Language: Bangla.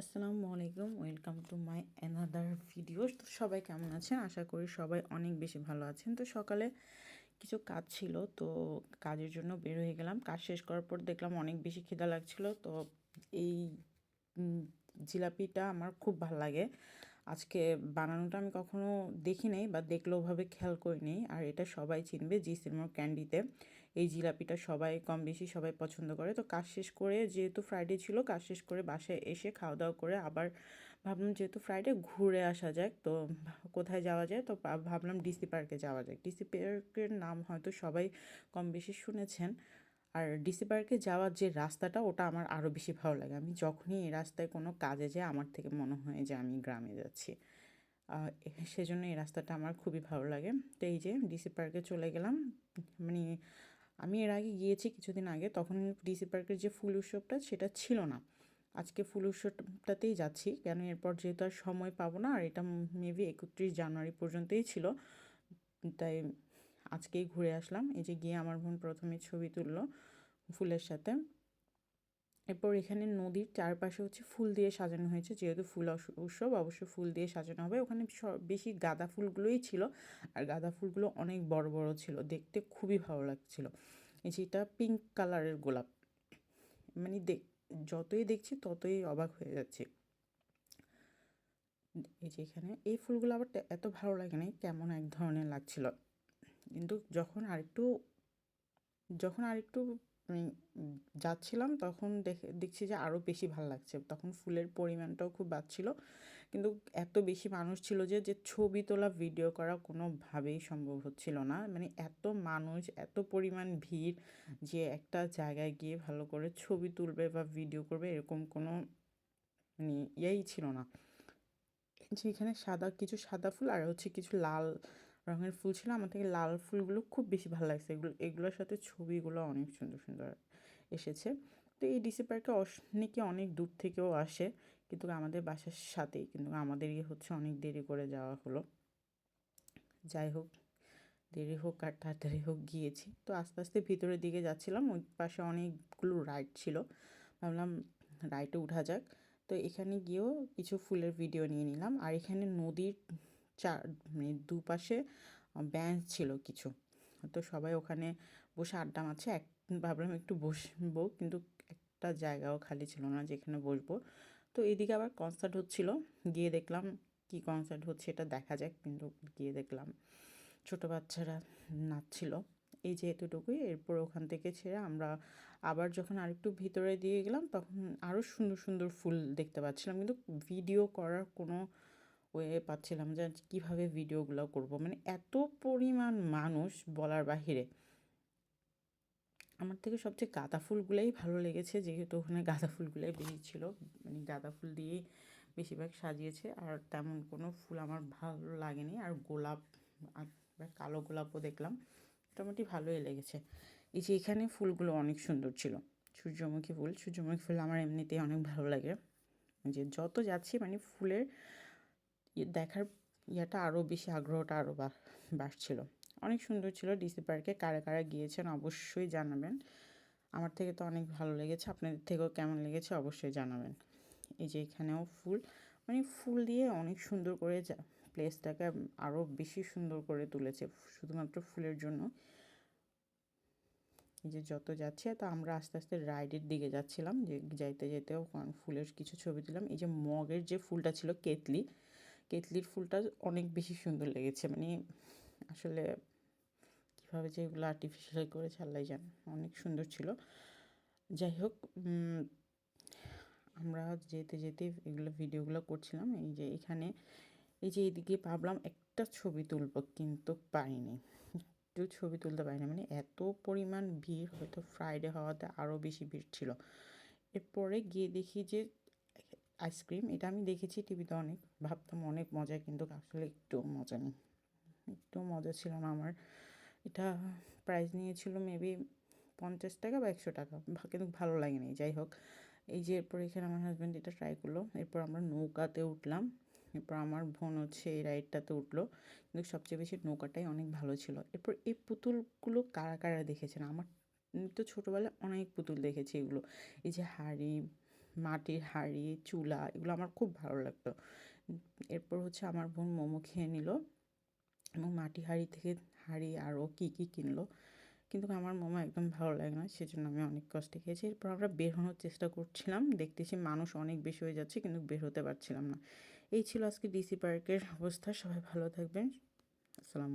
আসসালামু আলাইকুম, welcome to my another video. তো সবাই কেমন আছেন? আশা করি সবাই অনেক বেশি ভালো আছেন। তো সকালে কিছু কাজ ছিল, তো কাজের জন্য বের হয়ে গেলাম। কাজ শেষ করার পর দেখলাম অনেক বেশি খিদা লাগছিল, তো এই জিলাপিটা আমার খুব ভালো লাগে। আজকে বানানোটা আমি কখনো দেখি নাই বা দেখলেও ওভাবে খেয়াল করিনি। আর এটা সবাই চিনবে, জি সিনেমার ক্যান্ডিতে। এই জিলাপিটা সবাই কম বেশি সবাই পছন্দ করে। তো কাজ শেষ করে যেহেতু ফ্রাইডে ছিল, কাজ শেষ করে বাসায় এসে খাওয়া দাওয়া করে আবার ভাবলাম যেহেতু ফ্রাইডে ঘুরে আসা যাক, তো কোথায় যাওয়া যায়? তো ভাবলাম ডিসি পার্কে যাওয়া যাক। ডিসি পার্কের নাম হয়তো সবাই কম বেশি শুনেছেন। আর ডিসি পার্কে যাওয়ার যে রাস্তাটা, ওটা আমার আরও বেশি ভালো লাগে। আমি যখনই এই রাস্তায় কোনো কাজে যাই, আমার থেকে মনে হয় যে আমি গ্রামে যাচ্ছি। সেজন্য এই রাস্তাটা আমার খুবই ভালো লাগে। তো এই যে ডিসি পার্কে চলে গেলাম। মানে আমি এর আগে গিয়েছি কিছুদিন আগে, তখন ডিসি পার্কের যে ফুল উৎসবটা সেটা ছিল না। আজকে ফুল উৎসবটাতেই যাচ্ছি, কেন এরপর যেহেতু আর সময় পাবো না, আর এটা মেবি একত্রিশ জানুয়ারি পর্যন্তই ছিল। তাই আজকেই ঘুরে আসলাম, এই যে গিয়ে আমার বোন প্রথমে ছবি তুললো ফুলের সাথে। এরপর এখানে নদীর চারপাশে হচ্ছে ফুল দিয়ে সাজানো হয়েছে। যেহেতু ফুল উৎসব, অবশ্যই ফুল দিয়ে সাজানো হবে। ওখানে বেশি গাঁদা ফুলগুলোই ছিল। আর গাঁদা ফুলগুলো অনেক বড় বড় ছিল। দেখতে খুবই ভালো লাগছিল। এই যে এটা পিঙ্ক কালারের গোলাপ। মানে দেখ যতই দেখছি ততই অবাক হয়ে যাচ্ছি। এই যে এখানে, এই ফুলগুলো আবার এত ভালো লাগে না কেমন এক ধরনের লাগছিল। কিন্তু যখন আরেকটু যখন আরেকটু যাচ্ছিলাম তখন দেখে, দেখছি যে আরও বেশি ভালো লাগছে। তখন ফুলের পরিমাণটাও খুব বাড়ছিল। কিন্তু এত বেশি মানুষ ছিল যে যে ছবি তোলা, ভিডিও করা কোনোভাবেই সম্ভব হচ্ছিল না। মানে এত মানুষ, এত পরিমাণ ভিড় যে একটা জায়গায় গিয়ে ভালো করে ছবি তুলবে বা ভিডিও করবে এরকম কোনো মানে ইয়েই ছিল না। যে এখানে সাদা, কিছু সাদা ফুল আর হচ্ছে কিছু লাল রঙের ফুল ছিল, আমার থেকে লাল ফুলগুলো খুব বেশি ভালো লাগছে। এগুলো, এগুলোর সাথে ছবিগুলো অনেক সুন্দর সুন্দর এসেছে। তো এই ডিসি পার্কে অনেকে অনেক দূর থেকেও আসে, কিন্তু আমাদের বাসার সাথেই, কিন্তু আমাদেরই হচ্ছে অনেক দেরি করে যাওয়া হলো। যাই হোক, দেরি হোক আর তাড়াতাড়ি হোক গিয়েছি। তো আস্তে আস্তে ভিতরের দিকে যাচ্ছিলাম, ওই পাশে অনেকগুলো রাইড ছিল। ভাবলাম রাইডে উঠা যাক। তো এখানে গিয়েও কিছু ফুলের ভিডিও নিয়ে নিলাম। আর এখানে নদীর চার মানে দুপাশে বেঞ্চ ছিল কিছু। তো সবাই ওখানে বসে আড্ডা মারছে। এক, ভাবলাম একটু বসবো, কিন্তু একটা জায়গাও খালি ছিল না যেখানে বসবো। তো এদিকে আবার কনসার্ট হচ্ছিল। গিয়ে দেখলাম কি কনসার্ট হচ্ছে এটা দেখা যাক, কিন্তু গিয়ে দেখলাম ছোট বাচ্চারা নাচছিল। এই যে এতটুকুই, এরপর ওখান থেকে ছেড়ে আমরা আবার যখন আরেকটু ভিতরে দিয়ে গেলাম, তখন আরও সুন্দর সুন্দর ফুল দেখতে পাচ্ছিলাম। কিন্তু ভিডিও করার কোনো ওয়ে পাচ্ছিলাম যে কীভাবে ভিডিওগুলো করব। মানে এত পরিমাণ মানুষ বলার বাহিরে। আমার থেকে সবচেয়ে গাঁদা ফুলগুলোই ভালো লেগেছে, যেহেতু ওখানে গাঁদা ফুলগুলোই বেশি ছিল মানে গাঁদা ফুল দিয়েই বেশিরভাগ সাজিয়েছে। আর তেমন কোনো ফুল আমার ভালো লাগেনি। আর গোলাপ, আর কালো গোলাপও দেখলাম। মোটামুটি ভালোই লেগেছে। এই যে এখানে ফুলগুলো অনেক সুন্দর ছিল। সূর্যমুখী ফুল। সূর্যমুখী ফুল আমার এমনিতেই অনেক ভালো লাগে। যে যত যাচ্ছি মানে ফুলের দেখার ইয়েটা আরও বেশি আগ্রহটা আরও বাড়ছিল। অনেক সুন্দর ছিল ডিসি পার্কে কারা কারা গিয়েছেন অবশ্যই জানাবেন। আমার থেকে তো অনেক ভালো লেগেছে, আপনাদের থেকেও কেমন লেগেছে অবশ্যই জানাবেন। এই যে এখানেও ফুল মানে ফুল দিয়ে অনেক সুন্দর করে প্লেসটাকে আরও বেশি সুন্দর করে তুলেছে, শুধুমাত্র ফুলের জন্য। এই যে যত যাচ্ছে, তা আমরা আস্তে আস্তে রাইডের দিকে যাচ্ছিলাম, যে যাইতে যেতেও ফুলের কিছু ছবি দিলাম এই যে মগের যে ফুলটা ছিল কেতলি কেতলির ফুলটা অনেক বেশি সুন্দর লেগেছে। মানে আসলে কীভাবে যে এগুলো আর্টিফিশিয়াল করেছে আল্লাহ জান, অনেক সুন্দর ছিল। যাই হোক আমরা যেতে যেতে এগুলো ভিডিওগুলো করছিলাম, এই যে এখানে, এই যে এদিকে ভাবলাম একটা ছবি তুলবো, কিন্তু পারিনি একটু ছবি তুলতে পারিনি মানে এত পরিমাণ ভিড়, হয়তো ফ্রাইডে হওয়াতে আরও বেশি ভিড় ছিল। এরপরে গিয়ে দেখি যে আইসক্রিম, এটা আমি দেখেছি টিভিতে অনেক, ভাবতাম অনেক মজা কিন্তু আসলে একটু মজা নেই। একটু মজা ছিল না আমার। এটা প্রাইস নিয়েছিল মেবি পঞ্চাশ টাকা বা একশো টাকা। কিন্তু ভালো লাগেনি, যাই হোক। এই যে এরপর এখানে আমার হাজব্যান্ড এটা ট্রাই করল। এরপর আমরা নৌকাতে উঠলাম। এরপর আমার বোন হচ্ছে এই রাইডটাতে উঠল। কিন্তু সবচেয়ে বেশি নৌকাটাই অনেক ভালো ছিল। এরপর এই পুতুলগুলো কারা কারা দেখেছেন? আমার তো ছোটোবেলায় অনেক পুতুল দেখেছি এগুলো। এই যে হাড়ি মাটির হাঁড়ি, চুলা, এগুলো আমার খুব ভালো লাগতো। এরপর হচ্ছে আমার বোন মোমো খেয়ে নিল এবং মাটি হাঁড়ি থেকে হাঁড়ি আরও কী কী কিনলো। কিন্তু আমার মোমো একদম ভালো লাগে না, সেজন্য আমি অনেক কষ্টে খেয়েছি। এরপর আমরা বের হওয়ার চেষ্টা করছিলাম, দেখতেছি মানুষ অনেক বেশি হয়ে যাচ্ছে কিন্তু বের হতে পারছিলাম না। এই ছিল আজকে ডিসি পার্কের অবস্থা, সবাই ভালো থাকবেন। আসসালাম